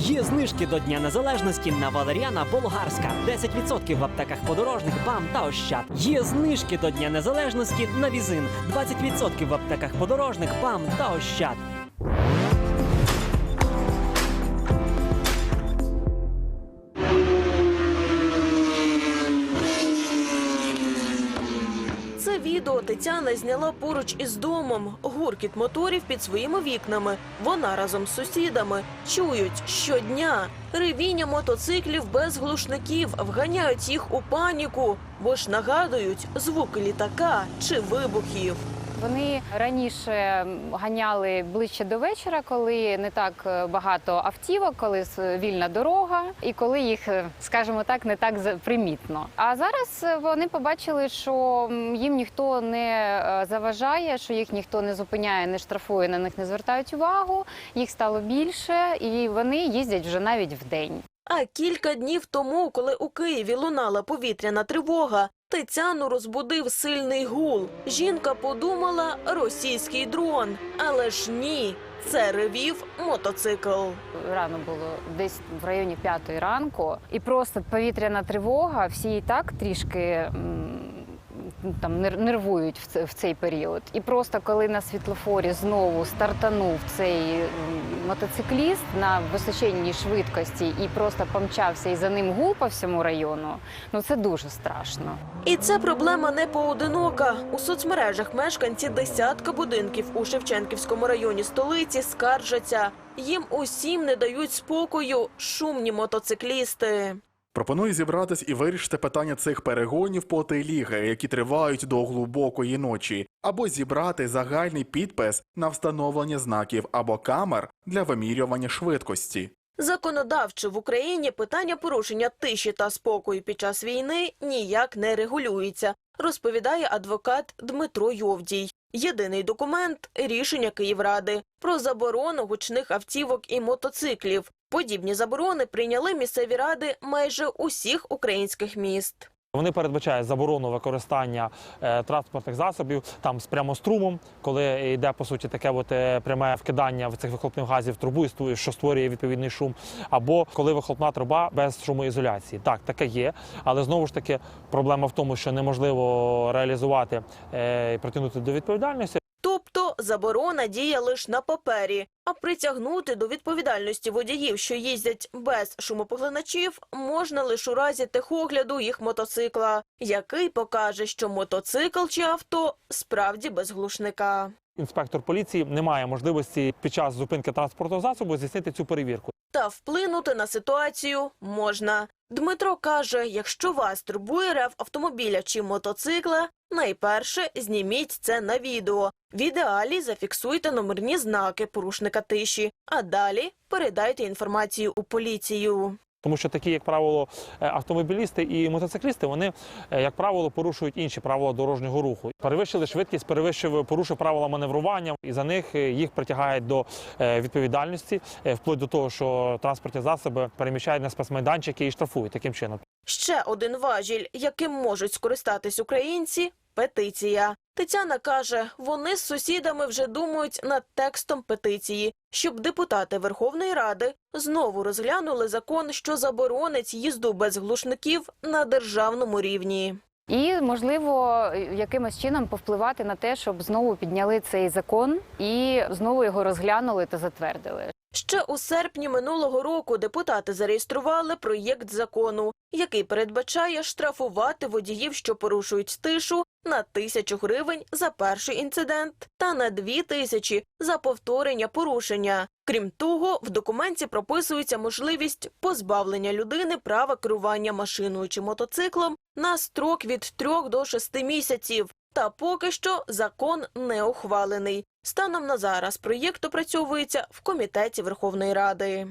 Є знижки до Дня Незалежності на Валеріана Болгарська. 10% в аптеках подорожних БАМ та Ощад. Є знижки до Дня Незалежності на Візин. 20% в аптеках подорожних БАМ та Ощад. Відео Тетяна зняла поруч із домом. Гуркіт моторів під своїми вікнами. Вона разом з сусідами чують щодня. Ревіння мотоциклів без глушників вганяють їх у паніку, бо ж нагадують звуки літака чи вибухів. Вони раніше ганяли ближче до вечора, коли не так е, багато автівок, коли вільна дорога, і коли їх, е, скажімо так, не так примітно. А зараз е, вони побачили, що їм ніхто не заважає, що їх ніхто не зупиняє, не штрафує, на них не звертають увагу. Їх стало більше, і вони їздять вже навіть вдень. А кілька днів тому, коли у Києві лунала повітряна тривога, Тетяну розбудив сильний гул. Жінка подумала російський дрон, але ж ні, це ревів мотоцикл. Рано було десь в районі п'ятої ранку, і просто повітряна тривога. Всі і так трішки там нер- нервують в цей період. І просто коли на світлофорі знову стартанув цей мотоцикліст на височенній швидкості і просто помчався, і за ним гул по всьому району. Ну це дуже страшно. І це проблема не поодинока. У соцмережах мешканці десятка будинків у Шевченківському районі столиці скаржаться. Їм усім не дають спокою шумні мотоциклісти. Пропоную зібратись і вирішити питання цих перегонів по ліги, які тривають до глибокої ночі, або зібрати загальний підпис на встановлення знаків або камер для вимірювання швидкості. Законодавчо в Україні питання порушення тиші та спокою під час війни ніяк не регулюється, розповідає адвокат Дмитро Йовдій. Єдиний документ рішення Київради про заборону гучних автівок і мотоциклів. Подібні заборони прийняли місцеві ради майже усіх українських міст. Вони передбачають заборону використання е, транспортних засобів там з прямострумом, коли йде по суті таке от, е, пряме вкидання в цих вихлопних газів в трубу, що створює відповідний шум, або коли вихлопна труба без шумоізоляції. Так, таке є, але знову ж таки проблема в тому, що неможливо реалізувати е, і притягнути до відповідальності. Заборона діє лише на папері, а притягнути до відповідальності водіїв, що їздять без шумопоглиначів, можна лише у разі техогляду їх мотоцикла, який покаже, що мотоцикл чи авто справді без глушника. Інспектор поліції не має можливості під час зупинки транспортного засобу здійснити цю перевірку. Та вплинути на ситуацію можна. Дмитро каже, якщо вас турбує рев автомобіля чи мотоцикла, найперше зніміть це на відео. В ідеалі зафіксуйте номерні знаки порушника тиші, а далі передайте інформацію у поліцію. Тому що такі, як правило, е, автомобілісти і мотоциклісти, вони, е, як правило, порушують інші правила дорожнього руху. Перевищили швидкість, перевищив, порушив правила маневрування, і за них е, їх притягають до відповідальності, вплоть до того, що транспортні засоби переміщають на спецмайданчики і штрафують таким чином. Ще один важіль, яким можуть скористатись українці петиція. Тетяна каже, вони з сусідами вже думають над текстом петиції, щоб депутати Верховної Ради знову розглянули закон, що заборонить їзду без глушників на державному рівні. І можливо якимось чином повпливати на те, щоб знову підняли цей закон і знову його розглянули та затвердили. Ще у серпні минулого року депутати зареєстрували проєкт закону, який передбачає штрафувати водіїв, що порушують тишу, на тисячу гривень за перший інцидент та на дві тисячі за повторення порушення. Крім того, в документі прописується можливість позбавлення людини права керування машиною чи мотоциклом на строк від 3 до 6 місяців. Та поки що закон не ухвалений. Станом на зараз проєкт опрацьовується в комітеті Верховної Ради.